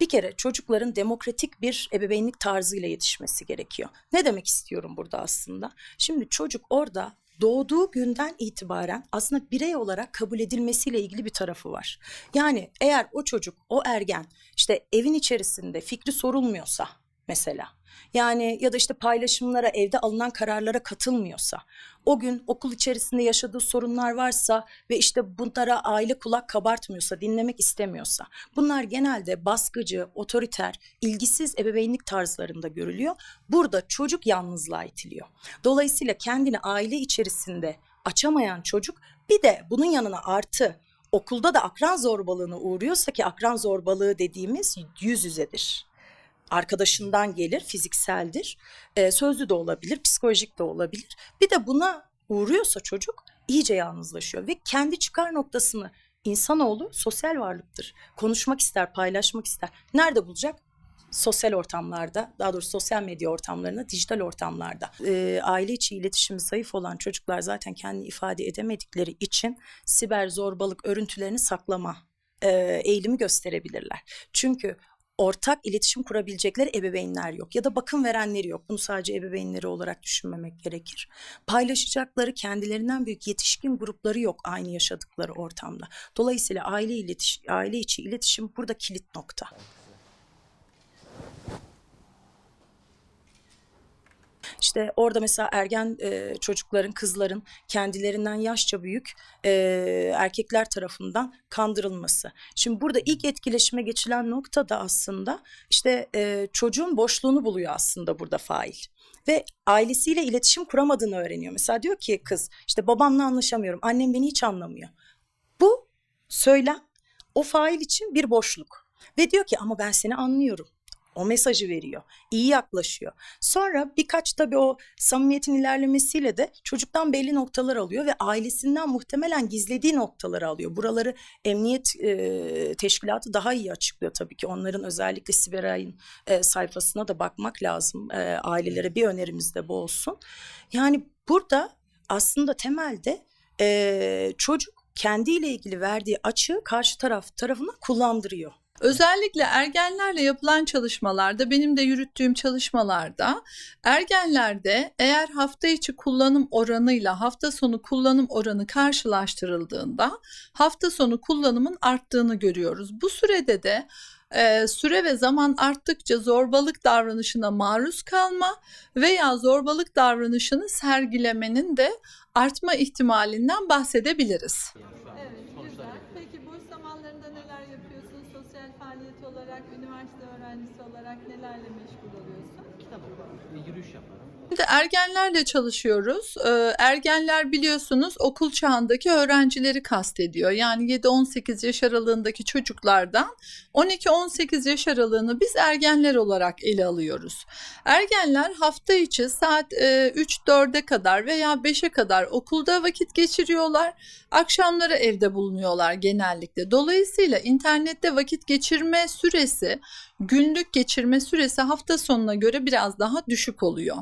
Bir kere çocukların demokratik bir ebeveynlik tarzıyla yetişmesi gerekiyor. Ne demek istiyorum burada aslında? Şimdi çocuk orada doğduğu günden itibaren aslında birey olarak kabul edilmesiyle ilgili bir tarafı var. Yani eğer o çocuk, o ergen işte evin içerisinde fikri sorulmuyorsa mesela yani ya da işte paylaşımlara, evde alınan kararlara katılmıyorsa, o gün okul içerisinde yaşadığı sorunlar varsa ve işte bunlara aile kulak kabartmıyorsa, dinlemek istemiyorsa, bunlar genelde baskıcı, otoriter, ilgisiz ebeveynlik tarzlarında görülüyor. Burada çocuk yalnızlığa itiliyor. Dolayısıyla kendini aile içerisinde açamayan çocuk bir de bunun yanına artı okulda da akran zorbalığına uğruyorsa ki akran zorbalığı dediğimiz yüz yüzedir arkadaşından gelir, fizikseldir, e, sözlü de olabilir, psikolojik de olabilir. Bir de buna uğruyorsa çocuk iyice yalnızlaşıyor ve kendi çıkar noktasını insanoğlu sosyal varlıktır. Konuşmak ister, paylaşmak ister. Nerede bulacak? Sosyal ortamlarda, daha doğrusu sosyal medya ortamlarında, dijital ortamlarda. E, aile içi iletişimi zayıf olan çocuklar zaten kendini ifade edemedikleri için siber zorbalık örüntülerini saklama e, eğilimi gösterebilirler. Çünkü ortak iletişim kurabilecekleri ebeveynler yok ya da bakım verenleri yok. Bunu sadece ebeveynleri olarak düşünmemek gerekir. Paylaşacakları kendilerinden büyük yetişkin grupları yok aynı yaşadıkları ortamda. Dolayısıyla aile iletiş aile içi iletişim burada kilit nokta. İşte orada mesela ergen e, çocukların, kızların kendilerinden yaşça büyük e, erkekler tarafından kandırılması. Şimdi burada ilk etkileşime geçilen nokta da aslında işte e, çocuğun boşluğunu buluyor aslında burada fail. Ve ailesiyle iletişim kuramadığını öğreniyor. Mesela diyor ki kız işte babamla anlaşamıyorum, annem beni hiç anlamıyor. Bu söylem o fail için bir boşluk. Ve diyor ki ama ben seni anlıyorum. O mesajı veriyor. iyi yaklaşıyor. Sonra birkaç tabii o samimiyetin ilerlemesiyle de çocuktan belli noktalar alıyor ve ailesinden muhtemelen gizlediği noktaları alıyor. Buraları emniyet e, teşkilatı daha iyi açıklıyor tabii ki. Onların özellikle Siberay'ın e, sayfasına da bakmak lazım. E, ailelere bir önerimiz de bu olsun. Yani burada aslında temelde e, çocuk kendiyle ilgili verdiği açığı karşı taraf tarafına kullandırıyor. Özellikle ergenlerle yapılan çalışmalarda, benim de yürüttüğüm çalışmalarda ergenlerde eğer hafta içi kullanım oranıyla hafta sonu kullanım oranı karşılaştırıldığında hafta sonu kullanımın arttığını görüyoruz. Bu sürede de e, süre ve zaman arttıkça zorbalık davranışına maruz kalma veya zorbalık davranışını sergilemenin de artma ihtimalinden bahsedebiliriz. Evet, güzel. Peki boş zamanlarında neler yapıyorsun? Sosyal faaliyet olarak, üniversite öğrencisi olarak nelerle meşgul oluyorsun? kitap okurum ve yürüyüş yaparım. Şimdi ergenlerle çalışıyoruz. Ee, ergenler biliyorsunuz okul çağındaki öğrencileri kastediyor. Yani 7-18 yaş aralığındaki çocuklardan 12-18 yaş aralığını biz ergenler olarak ele alıyoruz. Ergenler hafta içi saat e, 3-4'e kadar veya 5'e kadar okulda vakit geçiriyorlar. Akşamları evde bulunuyorlar genellikle. Dolayısıyla internette vakit geçirme süresi, günlük geçirme süresi hafta sonuna göre biraz daha düşük oluyor.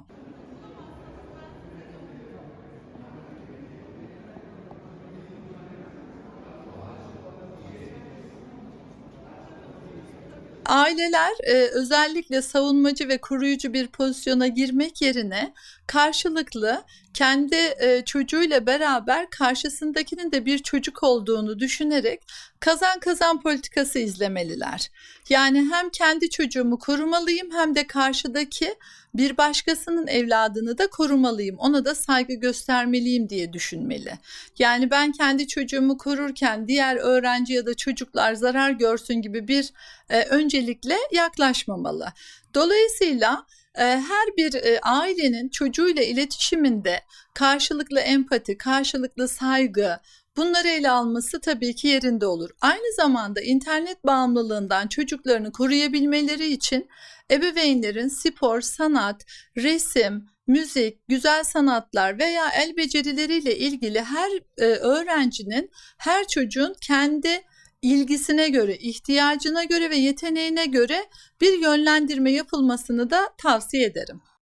Aileler e, özellikle savunmacı ve koruyucu bir pozisyona girmek yerine karşılıklı kendi e, çocuğuyla beraber karşısındakinin de bir çocuk olduğunu düşünerek kazan kazan politikası izlemeliler. Yani hem kendi çocuğumu korumalıyım hem de karşıdaki bir başkasının evladını da korumalıyım. Ona da saygı göstermeliyim diye düşünmeli. Yani ben kendi çocuğumu korurken diğer öğrenci ya da çocuklar zarar görsün gibi bir e, öncelikle yaklaşmamalı. Dolayısıyla her bir e, ailenin çocuğuyla iletişiminde karşılıklı empati, karşılıklı saygı, Bunları ele alması tabii ki yerinde olur. Aynı zamanda internet bağımlılığından çocuklarını koruyabilmeleri için ebeveynlerin spor, sanat, resim, müzik, güzel sanatlar veya el becerileriyle ilgili her e, öğrencinin, her çocuğun kendi ilgisine göre, ihtiyacına göre ve yeteneğine göre bir yönlendirme yapılmasını da tavsiye ederim.